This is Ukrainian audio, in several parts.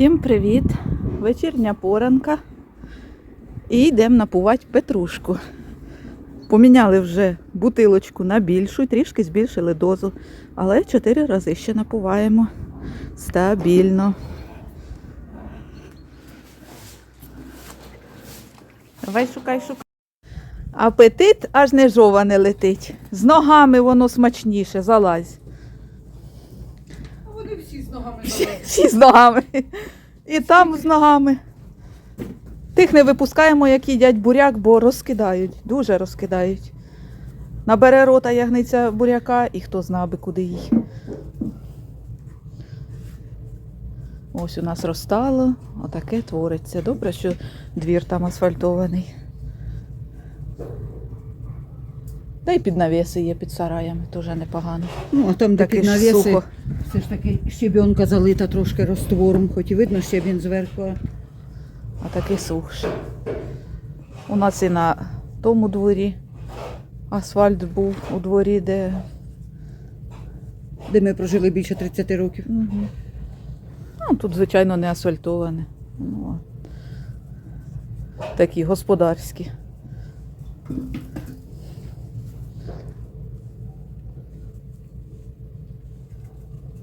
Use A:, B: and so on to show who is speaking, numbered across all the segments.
A: Всім привіт! Вечірня поранка. І йдемо напувати петрушку. Поміняли вже бутилочку на більшу, трішки збільшили дозу, але чотири рази ще напуваємо стабільно. Давай шукай, шукай. Апетит аж не жоване летить. З ногами воно смачніше, залазь.
B: З ногами
A: Всі, з ногами. І там з ногами. Тих не випускаємо, як їдять буряк, бо розкидають, дуже розкидають. Набере рота ягниця буряка і хто зна би куди їй. Ось у нас розтало, отаке твориться. Добре, що двір там асфальтований. Та й під навіси є під сараями, теж непогано.
B: Ну, а там де під
A: ж
B: навіси,
A: сухо.
B: все ж таки щебенка залита трошки розтвором, хоч і видно щебінь зверху. а
A: а таки сухше. У нас і на тому дворі асфальт був у дворі, де.
B: Де ми прожили більше 30 років.
A: Угу. Ну, тут, звичайно, не асфальтоване. Ну, а такі господарські.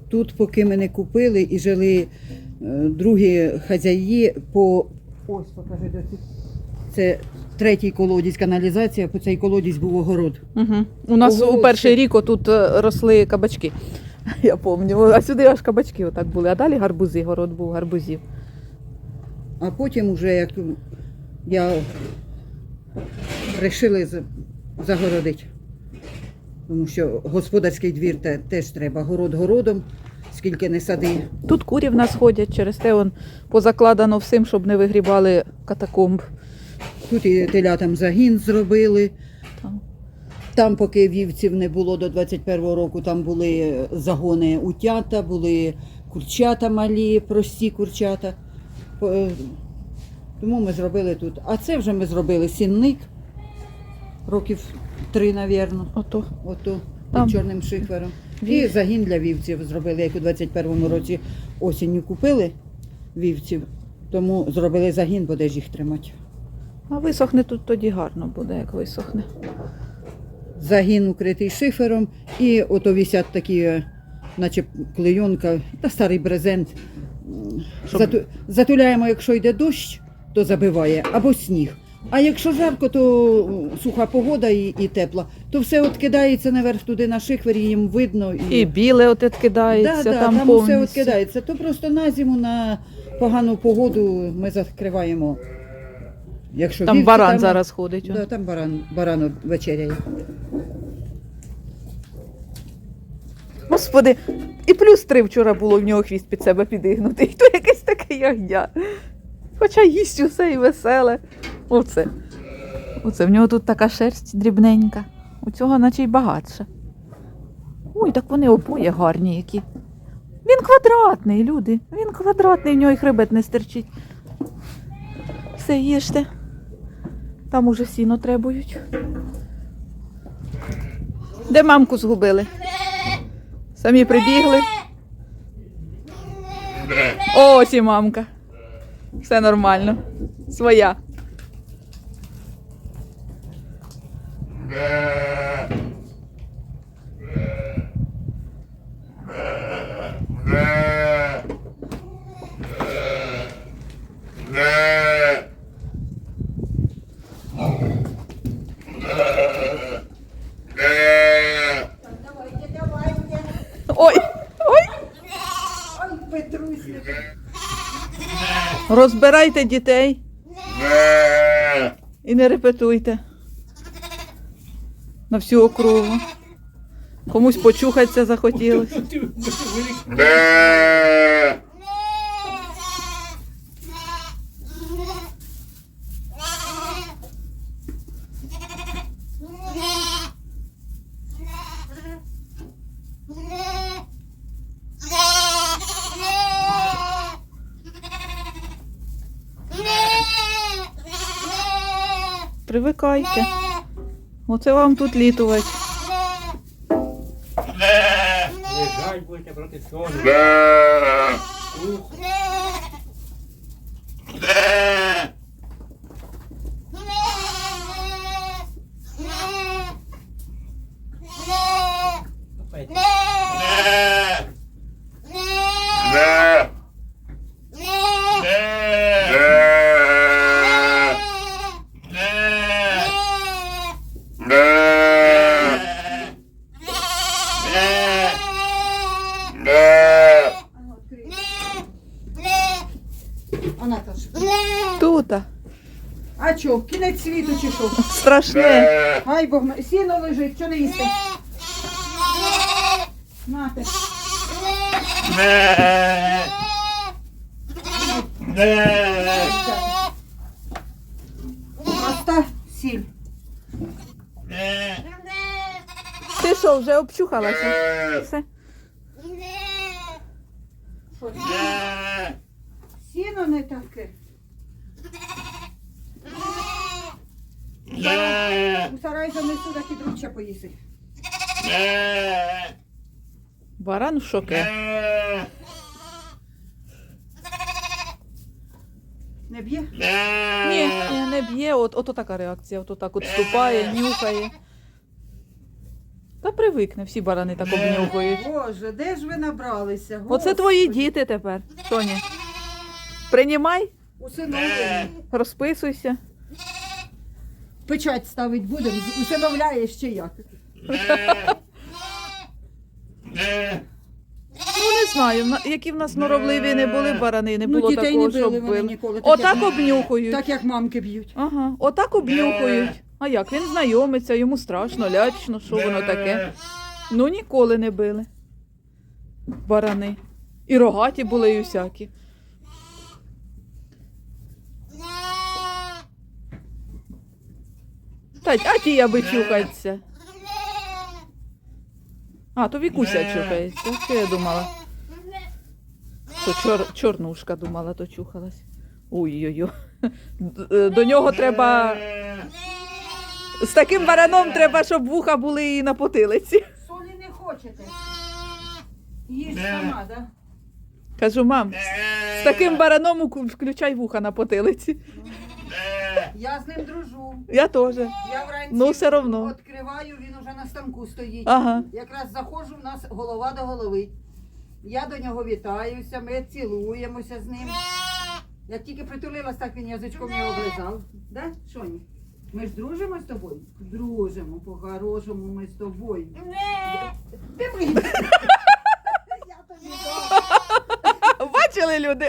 B: Тут, поки ми не купили і жили е, другі хазяї по. Ось покажи до. Це третій колодязь, каналізація, по цей колодязь був огород.
A: Угу. У нас
B: Ого,
A: у перший рік отут е, росли кабачки. Я пам'ятаю. А сюди аж кабачки отак були. А далі гарбузи, город був гарбузів.
B: А потім, уже як я вирішили загородити. Тому що господарський двір теж треба город городом, скільки не сади.
A: Тут курі в нас ходять, через те он позакладано всім, щоб не вигрібали катакомб.
B: Тут і телятам загін зробили.
A: Там.
B: Там, поки вівців не було до 21-го року, там були загони утята, були курчата малі, прості курчата. Тому ми зробили тут. А це вже ми зробили сінник. Років три, навірно.
A: Ото.
B: Ото
A: Там.
B: під чорним шифером. І
A: Вів.
B: загін для вівців зробили, як у 21-му році осінню купили вівців, тому зробили загін, бо де ж їх тримати.
A: А висохне тут тоді гарно буде, як висохне.
B: Загін укритий шифером, і ото висять такі, е, наче клейонка та старий брезент.
A: Щоб-
B: Зату- Затуляємо, якщо йде дощ, то забиває, або сніг. А якщо жарко, то суха погода і, і тепла, то все от кидається наверх туди на шихвер, і їм видно.
A: І біле от кидається
B: да,
A: там,
B: там
A: повністю.
B: все от кидається. То просто на зиму, на погану погоду ми закриваємо. Якщо
A: Там
B: вівці
A: баран зараз ходить. он.
B: Да, там баран, баран вечеряє.
A: Господи, і плюс три вчора було в нього хвіст під себе підігнутий. То якесь таке ягня. Хоча їсть усе і веселе. Оце. Оце в нього тут така шерсть дрібненька. У цього наче й багатше. Ой, так вони обоє гарні які. Він квадратний, люди. Він квадратний, в нього й хребет не стерчить. Все, їжте. Там уже сіно требують. Де мамку згубили? Самі прибігли. Ось і мамка. Все нормально. Своя. Ой! Ой! Розбирайте дітей і не репетуйте. На всю округу. Комусь почухатися захотілося. Привикайте. Оце вам тут літувати.
C: Лежать будете проти сонця.
B: Чо, кінець світу чи що?
A: Страшне.
B: Ай Бог, м- сіно лежить, що не їсти? Нате. Проста сіль.
A: Ти що, вже обчухалася? Все.
B: Що? Сіно не таке. У сарай занесу, так і друг ще поїсти.
A: Баран в шоке.
B: Не б'є?
A: Ні, ні, не б'є, от, ото така реакція, ото так от ступає, нюхає. Та привикне, всі барани так обнюхують.
B: Боже, де ж ви набралися?
A: Оце твої діти тепер, Тоні. Приймай,
B: Усиновлені.
A: розписуйся.
B: Печать ставить будемо, усиновляєш чи як?
A: Ну не знаю, на- які в нас норовливі не були барани, не
B: Ну,
A: було
B: дітей
A: такого,
B: не били
A: щоб
B: вони
A: били.
B: ніколи, так
A: Отак
B: як-
A: обнюхують.
B: Так як мамки б'ють.
A: Ага, отак обнюхують. А як? Він знайомиться, йому страшно, лячно, що воно таке. Ну ніколи не били. Барани. І рогаті були, і всякі. Та, а ті аби чухаться. А, то Вікуся чухається. Що я думала? То чор, чорнушка думала, то чухалась. Ой-ой-ой. До нього треба. З таким бараном треба, щоб вуха були і на потилиці.
B: Солі не хочете. Їж сама, так?
A: Кажу, мам, з таким бараном включай вуха на потилиці.
B: Я з ним дружу.
A: Я теж.
B: Я вранці
A: Ну, все равно.
B: відкриваю, він уже на станку стоїть.
A: Ага.
B: Якраз заходжу, в нас голова до голови. Я до нього вітаюся, ми цілуємося з ним. Як тільки притулилась, так він язичком його облизав. Да, Шоні? Ми ж дружимо з тобою? Дружимо, по-хорошому ми з тобою. Де ми? Я тобі дам.
A: Бачили люди?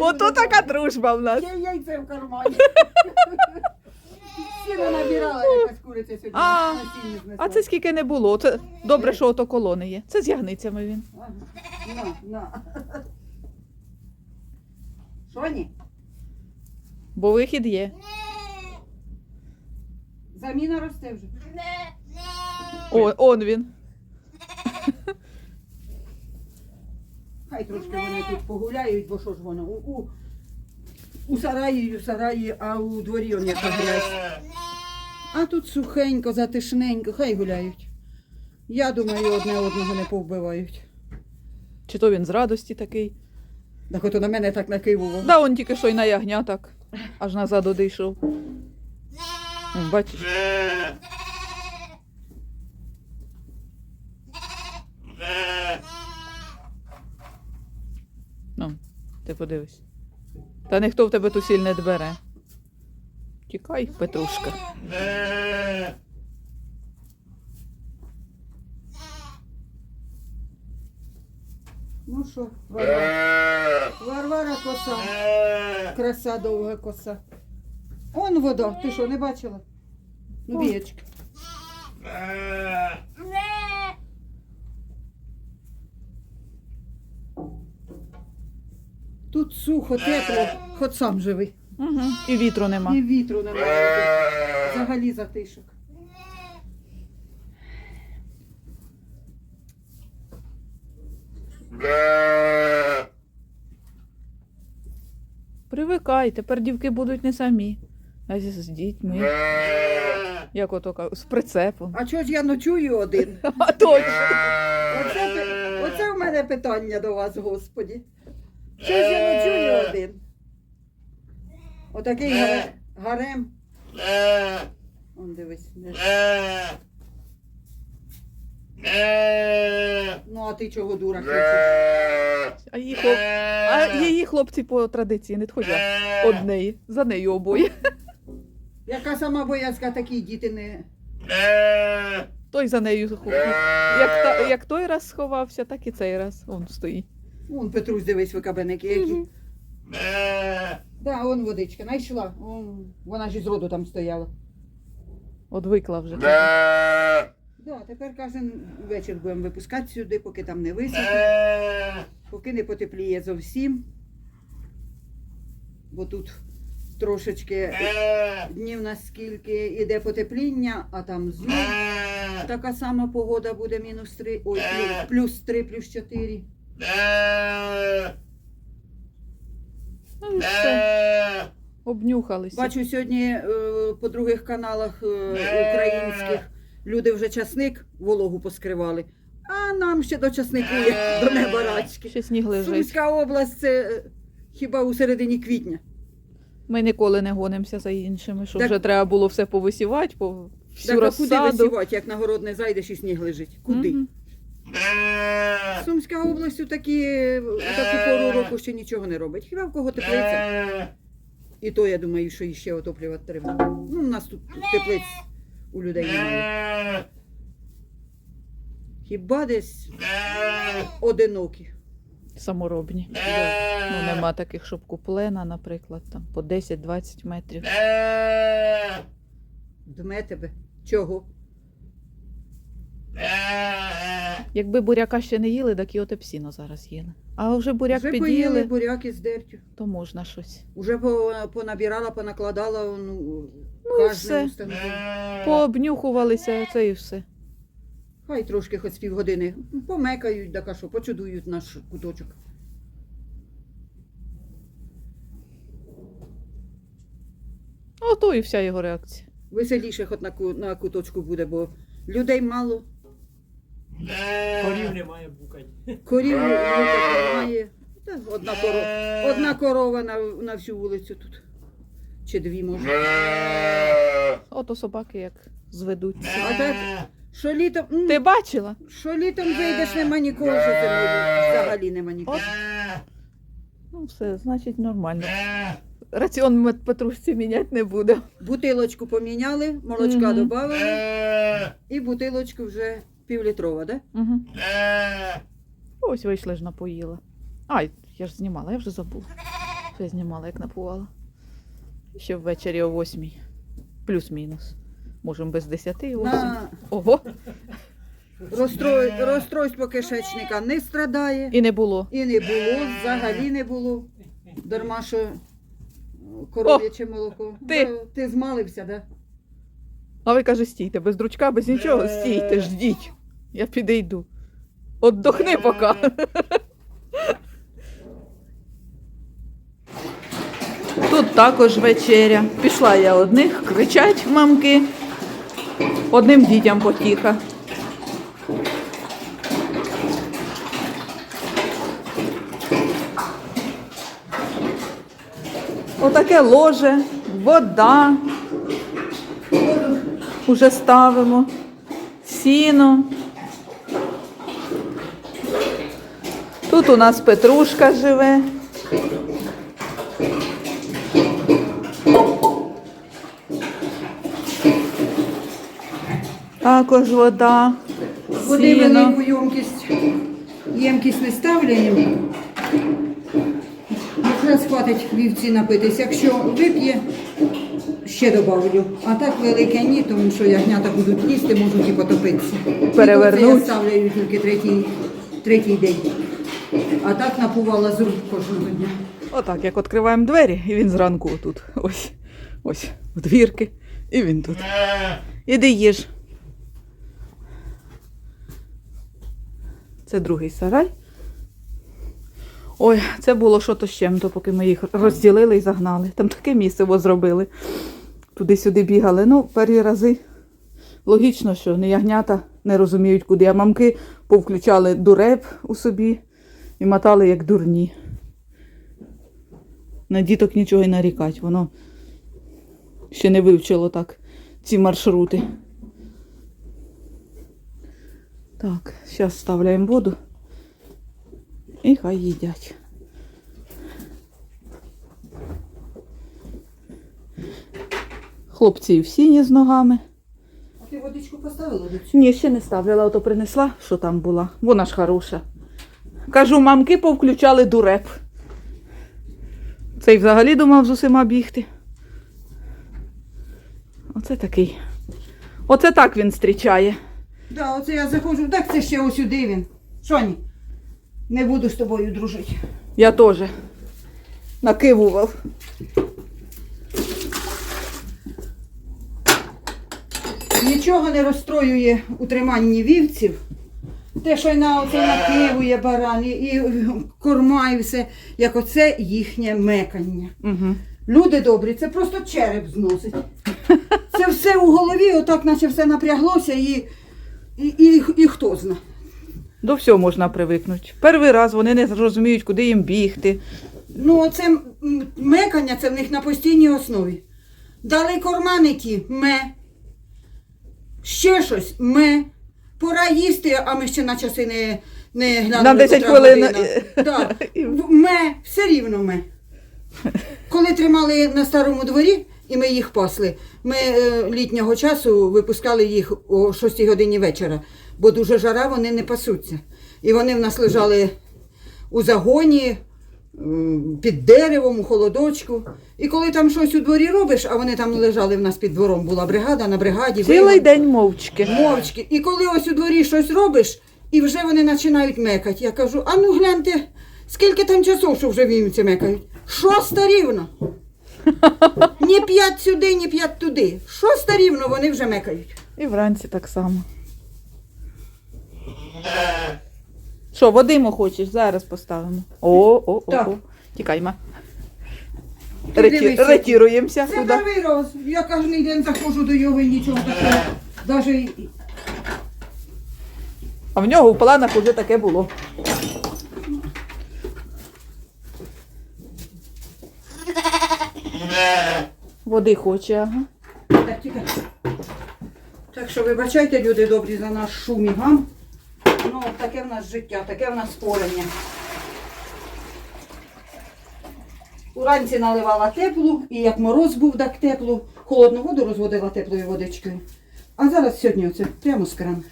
A: Ото така дружба в нас.
B: Є яйце в кармані. Сіно набирала якась куриця сьогодні.
A: А,
B: на сіні знесла.
A: А це скільки не було. Це добре, що ото колони є. Це з ягницями він.
B: Ага. На, на. Шоні,
A: Бо вихід є.
B: заміна росте вже.
A: О, он він.
B: Хай трошки вони тут погуляють, бо що ж воно. У, у, у сараї, у сараї, а у дворі он яка грязь. А тут сухенько, затишненько, хай гуляють. Я думаю, одне одного не повбивають.
A: Чи то він з радості такий.
B: Так ото на мене так накивував.
A: Да, он тільки що й на ягня так. Аж назад одійшов. Бачиш? Ну, ти подивись. Та ніхто в тебе ту сіль не дбере. Тікай, Петрушка.
B: Ну що, Варвара, Варвара коса. Краса довга коса. Он вода, ти що, не бачила? Ну,
A: О.
B: Тут сухо, тепло, хоч сам живий.
A: Угу. І вітру нема.
B: І вітру немає. Взагалі затишок.
A: Привикай, тепер дівки будуть не самі, а зі- з дітьми. Як ото ка- з прицепом.
B: А чого ж я ночую один?
A: А точно.
B: Оце, пи- оце в мене питання до вас, Господі. Ж я ночую один? Отакий гаре- гарем. Он дивись. де ж. Ну, а ти чого дура кричиш?
A: А її, хлоп... а її хлопці по традиції не тходять однеї. За нею обоє.
B: Яка сама боязка, такі діти не.
A: Той за нею ху- як, та, як той раз сховався, так і цей раз. Он стоїть.
B: Вон Петрусь, дивись, ви кабеники які. Да, он водичка, знайшла. Он, вона ж із роду там стояла.
A: Одвикла вже.
B: Да, тепер кожен вечір будемо випускати сюди, поки там не висохне, поки не потепліє зовсім. Бо тут трошечки днів наскільки іде потепління, а там знов така сама погода буде мінус 3, ой, плюс, плюс 3, плюс 4.
A: Ну все. Обнюхалися.
B: Бачу сьогодні е, по других каналах е, українських люди вже часник вологу поскривали, а нам ще до часнику є, до неба рачки.
A: Ще сніг лежить.
B: Сумська область це е, хіба у середині квітня.
A: Ми ніколи не гонимося за іншими, що
B: Так-
A: вже треба було все повисівати, по всю
B: Так а куди
A: розсаду.
B: висівати, як на город не зайдеш і сніг лежить? Куди?
A: Мгм.
B: Сумська область у такі, у таку пору року ще нічого не робить. Хіба в кого теплиця? І то я думаю, що іще отоплювати треба. Ну, у нас тут теплиць у людей немає. Хіба десь одинокі.
A: Саморобні. Ну нема таких, щоб куплена, наприклад, там по 10-20 метрів.
B: Дме тебе. Чого?
A: Якби буряка ще не їли, так і отепсіно зараз їли. А вже буряк
B: Вже поїли
A: під'їли,
B: буряки з дертю.
A: то можна щось.
B: Уже по- понабирала, понакладала ну,
A: Ну і
B: кожному
A: все. Пообнюхувалися, це і все.
B: Хай трошки хоч півгодини помекають, да що, почудують наш куточок.
A: Ото і вся його реакція.
B: Веселіше хоч на, ку- на куточку буде, бо людей мало,
C: Корів немає букать.
B: корів лукати немає. Та одна, коро... одна корова на, на всю вулицю тут. Чи дві може.
A: Ото собаки як зведуться.
B: А так, що літом, м,
A: Ти бачила?
B: що літом вийдеш, нема нікого, що зимою взагалі нема нікого.
A: Ну все, значить нормально. Раціон ми Петрусці міняти не буде.
B: Бутилочку поміняли, молочка
A: Мгм.
B: додали, і бутилочку вже півлітрова, да?
A: Угу. Ось вийшли ж напоїла. Ай, я ж знімала, я вже забула. Що я знімала, як напувала. Ще ввечері о восьмій. Плюс-мінус. Можемо без десяти і восьм.
B: На
A: Ого,
B: розстрой... розстройство кишечника не страдає.
A: і не було.
B: І не було, взагалі не було. Дарма, що е, коров'яче молоко.
A: ти.
B: Да, ти змалився, да?
A: А ви каже, стійте, без дручка, без нічого, стійте, ждіть. Я підійду. Отдохни поки. Тут також вечеря. Пішла я одних, кричать мамки. Одним дітям потіха. Отаке ложе, вода. Уже ставимо. Сіно. Тут у нас Петрушка живе. Також вода.
B: Води
A: Сіно.
B: велику ємкість, ємкість не ставляємо. Якраз хватить вівці напитись. Якщо вип'є, ще добавлю. А так велике ні, тому що ягнята будуть їсти, можуть і потопитися.
A: Перевернуть.
B: І то це я ставляю тільки третій, третій день. А так напувала з рук кожного дня.
A: Отак, як відкриваємо двері, і він зранку тут. Ось, ось, в двірки, і він тут. Іди їж. Це другий сарай. Ой, це було що то з чим-то, поки ми їх розділили і загнали. Там таке місиво зробили. Туди-сюди бігали. Ну, перші рази. Логічно, що не ягнята не розуміють, куди. А мамки повключали дуреп у собі і мотали як дурні. На діток нічого й нарікать. Воно ще не вивчило так ці маршрути. Так, зараз вставляємо воду і хай їдять. Хлопці всі ні з ногами.
B: А ти водичку поставила?
A: Ні, ще не ставляла, ото принесла, що там була. Вона ж хороша. Кажу, мамки повключали дуреп. Цей взагалі думав з усіма бігти. Оце такий. Оце так він зустрічає.
B: Да, оце я заходжу, так це ще ось сюди він. Шоні, не буду з тобою дружити.
A: Я теж накивував.
B: Нічого не розстроює утриманні вівців. Те, що й на оце накивує баран, і, і корма, і все, як оце їхнє мекання.
A: Угу.
B: Люди добрі, це просто череп зносить. Це все у голові, отак, наче все напряглося, і, і, і, і хто зна.
A: До всього можна привикнути. Перший раз вони не зрозуміють, куди їм бігти.
B: Ну, оце мекання це в них на постійній основі. Дали корма не ті, ме. Ще щось ме. Пора їсти, а ми ще на часи не, не глянули.
A: На 10
B: котра
A: хвилин.
B: година. Да. В- Ме, все рівно ме. Коли тримали на старому дворі, і ми їх пасли, ми е, літнього часу випускали їх о 6 годині вечора, бо дуже жара, вони не пасуться. І вони в нас лежали у загоні, під деревом, у холодочку. І коли там щось у дворі робиш, а вони там лежали в нас під двором, була бригада, на бригаді.
A: Цілий день мовчки.
B: Мовчки. І коли ось у дворі щось робиш, і вже вони починають мекати. Я кажу, а ну гляньте, скільки там часу, що вже вівці мекають? Шоста рівно. Ні п'ять сюди, ні п'ять туди. Шоста рівно вони вже мекають.
A: І вранці так само. Що, Вадимо хочеш? Зараз поставимо. О, о, о,
B: Так.
A: о. Тікаймо.
B: Ти
A: Реті...
B: дивися.
A: Ретіруємося.
B: Це
A: Куди?
B: перший раз. Я кожен день заходжу до його і нічого такого. Даже і-
A: А в нього в планах уже таке було. Води хоче, ага.
B: Так, тікай. Так що вибачайте, люди добрі, за наш шум і гам. Ну, от таке в нас життя, таке в нас спорення. Уранці наливала теплу, і як мороз був, так теплу. Холодну воду розводила теплою водичкою. А зараз сьогодні оце прямо з крана.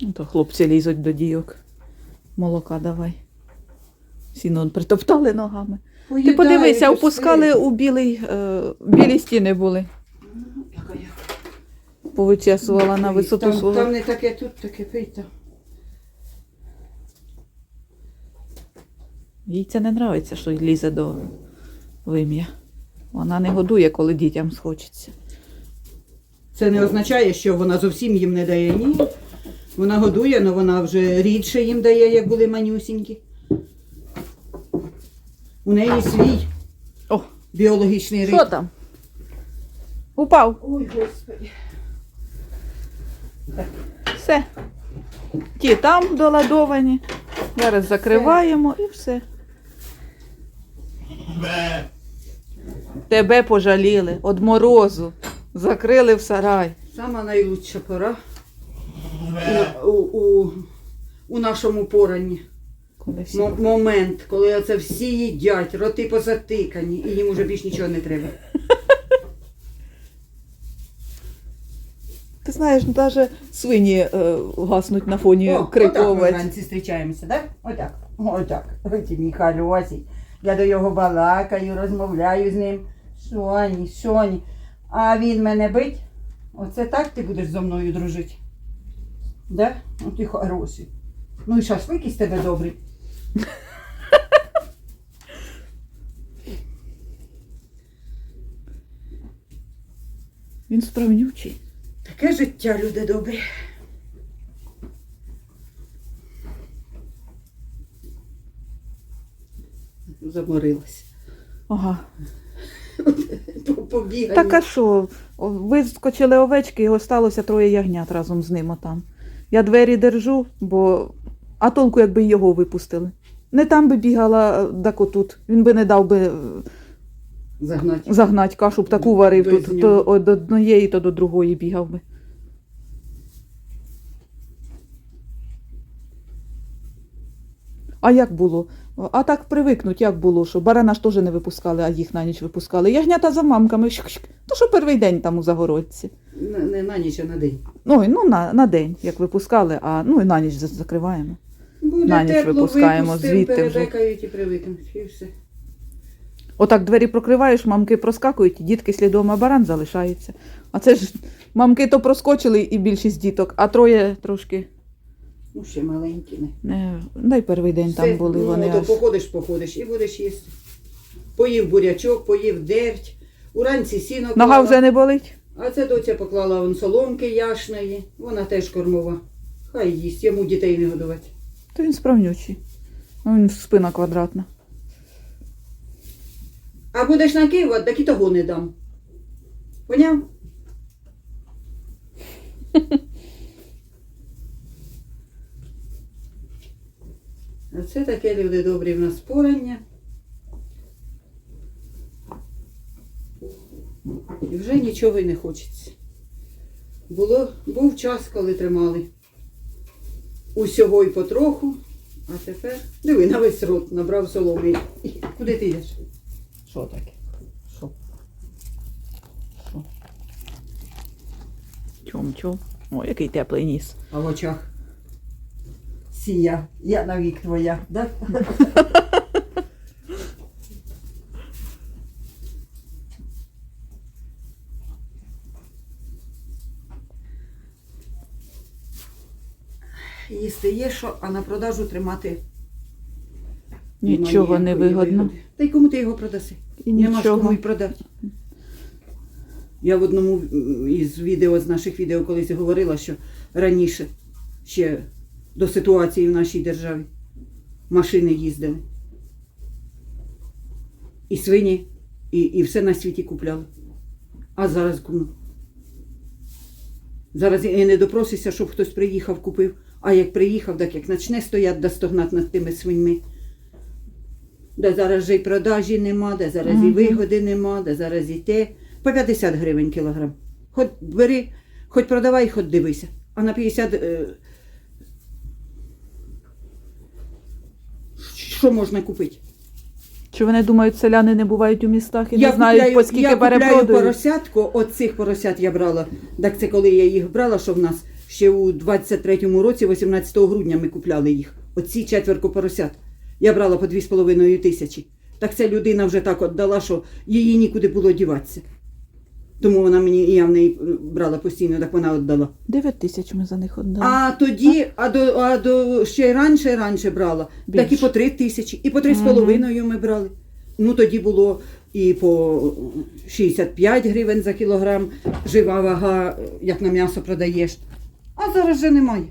A: Ну, То хлопці лізуть до дійок. Молока давай. Сіно притоптали ногами. Ти подивися, опускали у білий, е, білі стіни були. Повичесувала на висоту
B: там,
A: свого.
B: Там не таке, тут таке пийте.
A: Їй це не подобається, що лізе до вим'я. Вона не годує, коли дітям схочеться.
B: Це не означає, що вона зовсім їм не дає. Ні. Вона годує, але вона вже рідше їм дає, як були манюсінькі. У неї свій
A: О,
B: біологічний ритм.
A: що там? Упав.
B: Ой, господи.
A: Все. Ті там доладовані. Зараз закриваємо і все. Тебе пожаліли від морозу. Закрили в сарай.
B: Сама найлучша пора у, у, у, нашому поранні.
A: Коли всі...
B: Момент, коли оце всі їдять, роти позатикані, і їм уже більш нічого не треба.
A: Знаєш, навіть свині е, гаснуть на фоні
B: О, отак ми
A: криковець.
B: вранці зустрічаємося, так? Отак. Отак. Ось мій хороший. Я до його балакаю, розмовляю з ним. Соні, Соні. А він мене бить. Оце так ти будеш зо мною дружити. Да? Ну ти хороший. Ну і шашлик із тебе добрий.
A: Він справнючий.
B: Таке життя, люди добрі. Заморилась.
A: Ага.
B: Побігаю.
A: Так а що? Вискочили овечки і осталося троє ягнят разом з ним отам. Я двері держу, бо а толку, якби його випустили. Не там би бігала, так отут. Він би не дав би
B: Загнати.
A: загнати кашу б таку варив
B: Без
A: тут,
B: нього.
A: то до однієї, то до другої бігав би. А як було? А так привикнуть, як було, що барана ж теж не випускали, а їх на ніч випускали. Ягнята за мамками. щик-щик. То що перший день там у загородці.
B: Не, не на ніч, а на день.
A: І, ну на, на день, як випускали, а ну і на ніч за- закриваємо.
B: Буде
A: На ніч
B: тепло,
A: випускаємо
B: випустив,
A: звідти вже.
B: перебекають і привикнуть. І все.
A: Отак двері прокриваєш, мамки проскакують, і дітки слідом, а баран залишається. А це ж мамки то проскочили і більшість діток, а троє трошки.
B: Ну, ще маленькі. Не.
A: Не, дай перший день
B: Все,
A: там були
B: ну,
A: вони.
B: то
A: Аж.
B: походиш, походиш і будеш їсти. Поїв бурячок, поїв дерть, уранці сіно
A: Нога вже не болить?
B: А це доця поклала вон соломки яшної, вона теж кормова. Хай їсть, йому дітей не годувати.
A: То він справнючий. Ну, Він спина квадратна.
B: А будеш накивати, так і того не дам. Поняв? А це таке люди добрі в нас порання. І вже нічого й не хочеться. Було, був час, коли тримали усього й потроху, а тепер диви на весь рот набрав соломи. Куди ти йдеш? Що таке? Що? Що?
A: Чом-чом. О, який теплий ніс.
B: А в очах? Сія, я навік твоя, да? Їсти є що, а на продажу тримати
A: Нічого не вигодно.
B: Та й кому ти його продаси?
A: І
B: Нема ж кому
A: нічого.
B: й продати. Я в одному із відео, з наших відео колись говорила, що раніше, ще до ситуації в нашій державі, машини їздили. І свині, і, і все на світі купляли. А зараз кому? Зараз і не допросишся, щоб хтось приїхав, купив. А як приїхав, так як почне стояти да стогнати над тими свиньми. Де зараз же й продажі нема, де зараз і вигоди нема, де зараз і те. По 50 гривень кілограм. Хоч бери, хоч продавай, хоч дивися. А на 50. Е... Що можна купити?
A: Чи вони думають, селяни не бувають у містах і не знають, по скільки
B: я купляю поросятку, от цих поросят я брала. Так це коли я їх брала, що в нас ще у 23-му році, 18 грудня ми купляли їх. Оці четверку поросят. Я брала по 2,5 тисячі. Так ця людина вже так от дала, що її нікуди було діватися. Тому вона мені, і я в неї брала постійно, так вона віддала.
A: 9 тисяч ми за них віддали.
B: А тоді, а до, а до ще й раніше, і раніше брала. Так і по три тисячі, і по три з половиною ми брали. Ну тоді було і по 65 гривень за кілограм жива вага, як на м'ясо продаєш. А зараз вже немає.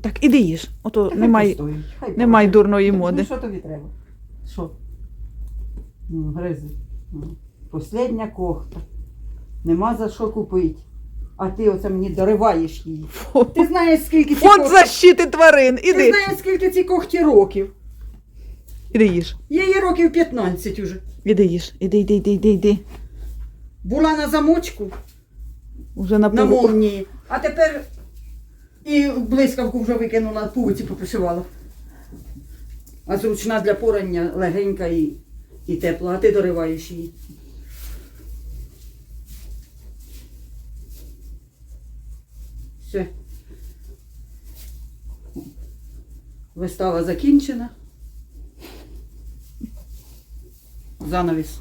A: Так, іди їж. Ото
B: Хай
A: немає,
B: постоїть, хай
A: немає
B: постоїть.
A: дурної
B: Ну
A: моди.
B: що тобі треба? Що? Ну, гризи. Ну, Послідня кохта. Нема за що купити. А ти оце мені дориваєш її. Ти знаєш, скільки ці
A: Фонд защити тварин.
B: Ти
A: Іди.
B: знаєш, скільки ці когті років?
A: Іди їж.
B: Її років 15 уже.
A: Іди їж. Іди, іди, іди, іди, іди.
B: Була на замочку,
A: Уже на
B: на молнії, а тепер і блискавку вже викинула, пуговиці попришивала. А зручна для порання, легенька і, і тепла, а ти дориваєш її. Все. Вистава закінчена. Занавіс.